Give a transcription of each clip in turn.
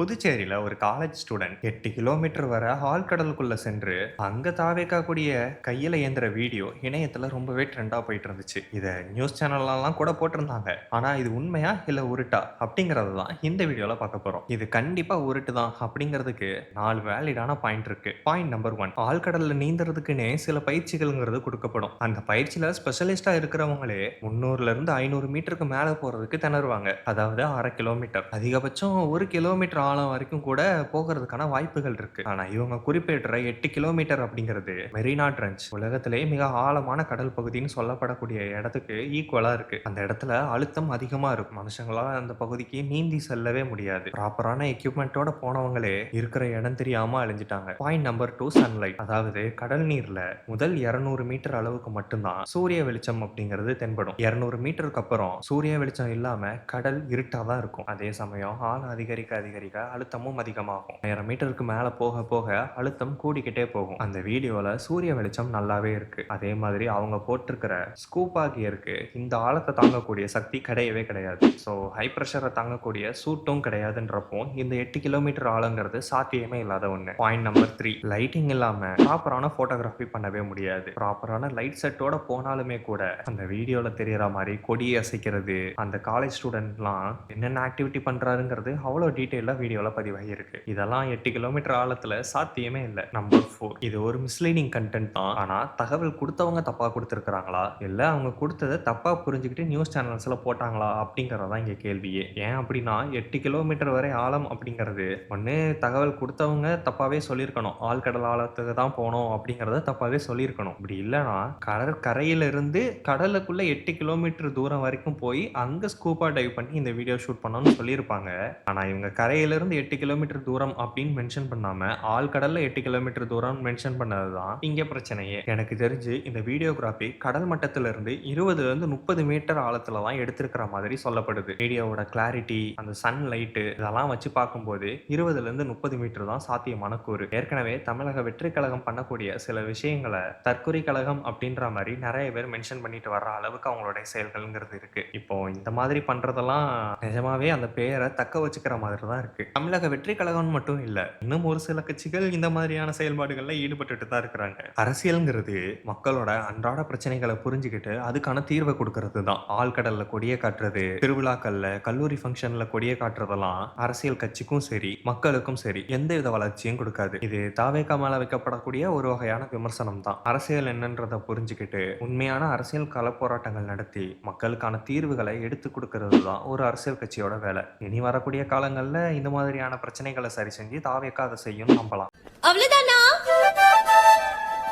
புதுச்சேரியில ஒரு college student எட்டு கிலோமீட்டர் வர ஆழ்கடலுக்குள்ள சென்று அங்க தாவேக்கா கூடிய கையில ஏந்துற வீடியோ இணையத்துல ரொம்பவே ட்ரெண்டா போயிட்டு இருந்துச்சு. இதை நியூஸ் சேனல்லாம் கூட போட்டிருந்தாங்க. ஆனா இது உண்மையா இல்ல உருட்டா? அப்படிங்கறது தான் இந்த வீடியோல பார்க்க போறோம். இது கண்டிப்பா உருட்டு தான் அப்படிங்கிறதுக்கு நாலு வேலிடான பாயிண்ட் இருக்கு. பாயிண்ட் நம்பர் ஒன் ஆழ்கடல்ல நீந்துறதுக்குன்னே சில பயிற்சிகள்ங்கிறது கொடுக்கப்படும். அந்த பயிற்சியில ஸ்பெஷலிஸ்டா இருக்கிறவங்களே முந்நூறுல இருந்து ஐநூறு மீட்டருக்கு மேல போறதுக்கு திணறுவாங்க. அதாவது அரை கிலோமீட்டர் அதிகபட்சம் ஒரு கிலோமீட்டர் காலம் வரைக்கும் கூட போகிறதுக்கான வாய்ப்புகள் இருக்கு. ஆனா இவங்க குறிப்பிடுற எட்டு கிலோமீட்டர் அப்படிங்கிறது மெரினா ட்ரென்ச். உலகத்திலேயே மிக ஆழமான கடல் பகுதின்னு சொல்லப்படக்கூடிய இடத்துக்கு ஈக்குவலா இருக்கு. அந்த இடத்துல அழுத்தம் அதிகமா இருக்கும். மனுஷங்களால அந்த பகுதிக்கு நீந்தி செல்லவே முடியாது. ப்ராப்பரான எக்யூப்மெண்ட்டோட போனவங்களே இருக்கிற இடம் தெரியாம அழிஞ்சிட்டாங்க. பாயிண்ட் நம்பர் டூ சன்லைட் அதாவது கடல் நீர்ல முதல் 200 மீட்டர் அளவுக்கு மட்டும்தான் சூரிய வெளிச்சம் அப்படிங்கிறது தென்படும். 200 மீட்டருக்கு அப்புறம் சூரிய வெளிச்சம் இல்லாம கடல் இருட்டாதான் இருக்கும். அதே சமயம் ஆழம் அதிகரிக்க அதிகரிக்க அழுத்தமும் அதிகமாகும். ஆயிரம் மீட்டருக்கு மேல போக போக அழுத்தம் கூடிக்கிட்டே போகும். அந்த வீடியோல சூரிய வெளிச்சம் நல்லாவே இருக்கு. அதே மாதிரி அவங்க போட்டிருக்கிற ஸ்கூபா கியருக்கு இந்த ஆழத்தை தாங்கக்கூடிய சக்தி கிடையவே கிடையாது. ஸோ ஹை ப்ரெஷரை தாங்கக்கூடிய சூட்டும் கிடையாதுன்றப்போ இந்த எட்டு கிலோமீட்டர் ஆழங்கிறது சாத்தியமே இல்லாத ஒண்ணு. பாயிண்ட் நம்பர் த்ரீ லைட்டிங் இல்லாம ப்ராப்பரான போட்டோகிராஃபி பண்ணவே முடியாது. ப்ராப்பரான லைட் செட்டோட போனாலுமே கூட அந்த வீடியோல தெரியற மாதிரி கொடி அசைக்கிறது அந்த காலேஜ் ஸ்டூடெண்ட்லாம் என்னென்ன ஆக்டிவிட்டி பண்றாருங்கிறது அவ்வளோ டீட்டெயிலாக வீடியோவில் பதிவாகியிருக்கு. இதெல்லாம் எட்டு கிலோமீட்டர் ஆழத்தில் சாத்தியமே இல்லை. நம்பர் ஃபோர் இது ஒரு மிஸ்லீடிங் கண்டென்ட் தான். ஆனால் தகவல் கொடுத்தவங்க தப்பாக கொடுத்துருக்குறாங்களா? இல்லை அவங்க கொடுத்ததை தப்பாக புரிஞ்சுக்கிட்டு நியூஸ் சேனல்ஸில் போட்டாங்களா? அப்படிங்கிறது தான் இங்கே கேள்வியே. ஏன் அப்படின்னா எட்டு கிலோமீட்டர் வரை ஆழம் அப்படிங்கிறது ஒன்று தகவல் கொடுத்தவங்க தப்பாகவே சொல்லியிருக்கணும். ஆழ்கடல் ஆழத்துக்கு தான் போனோம் அப்படிங்கிறத தப்பாகவே சொல்லியிருக்கணும். இப்படி இல்லைன்னா கடல் இருந்து கடலுக்குள்ள எட்டு கிலோமீட்டர் தூரம் வரைக்கும் போய் அங்க ஸ்கூபா டைவ் பண்ணி இந்த வீடியோ ஷூட் பண்ணணும்னு சொல்லியிருப்பாங்க. ஆனா இவங்க கரையில இருந்து எட்டு கிலோமீட்டர் தூரம் அப்படின்னு மென்ஷன் பண்ணாம ஆழ்கடல்ல எட்டு கிலோமீட்டர் தூரம் மென்ஷன் பண்ணதுதான் இங்க பிரச்சனையே. எனக்கு தெரிஞ்சு இந்த வீடியோகிராஃபி கடல் மட்டத்துல இருந்து இருபதுல இருந்து முப்பது மீட்டர் ஆழத்துல தான் எடுத்திருக்கிற மாதிரி சொல்லப்படுது. வீடியோவோட கிளாரிட்டி அந்த சன் லைட்டு இதெல்லாம் வச்சு பார்க்கும்போது இருபதுல இருந்து முப்பது மீட்டர் தான் சாத்தியமான கூறு. ஏற்கனவே தமிழக வெற்றி கழகம் பண்ணக்கூடிய சில விஷயங்களை தற்கொலை கழகம் அப்படின்ற மாதிரி நிறைய பேர் மென்ஷன் பண்ணிட்டு வர்ற அளவுக்கு அவங்களுடைய செயல்கள்ங்கிறது இருக்கு. இப்போ இந்த மாதிரி பண்றதெல்லாம் நிஜமாவே அந்த பேரை தக்க வச்சுக்கிற மாதிரி தான் இருக்கு. தமிழக வெற்றி கழகம் மட்டும் இல்ல இன்னும் ஒரு சில கட்சிகள் இந்த மாதிரியான செயல்பாடுகள்ல ஈடுபட்டுட்டு தான் இருக்கிறாங்க. அரசியல்ங்கிறது மக்களோட அன்றாட பிரச்சனைகளை புரிஞ்சுக்கிட்டு அதுக்கான தீர்வை கொடுக்கறது தான். ஆழ்கடல்ல கொடியை காட்டுறது திருவிழாக்கள்ல கல்லூரி ஃபங்க்ஷன்ல கொடியை காட்டுறதெல்லாம் அரசியல் கட்சிக்கும் சரி மக்களுக்கும் சரி எந்த வித வளர்ச்சியும் கொடுக்காது. இது தாவேக்கா மேல வைக்கப்படக்கூடிய ஒரு வகையான விமர்சனம் தான். அரசியல் என்னன்றத புரிஞ்சுக்கிட்டு உண்மையான அரசியல் கள போராட்டங்கள் நடத்தி மக்களுக்கான தீர்வுகளை எடுத்து கொடுக்கறது தான் ஒரு அரசியல் கட்சியோட வேலை. இனி வரக்கூடிய காலங்கள்ல இந்த மாதிரியான பிரச்சனைகளை சரி செஞ்சு தாவேக்கா அதை செய்யும் நம்பலாம். அவ்வளவுதானா?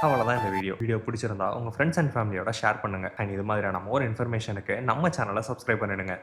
அவ்வளோதான் இந்த வீடியோ. வீடியோ பிடிச்சிருந்தா உங்க ஃப்ரெண்ட்ஸ் அண்ட் ஃபேமிலியோட ஷேர் பண்ணுங்க. அண்ட் இது மாதிரியான மோர் இன்ஃபர்மேஷனுக்கு நம்ம சேனலை சப்ஸ்கிரைப் பண்ணிடுங்க.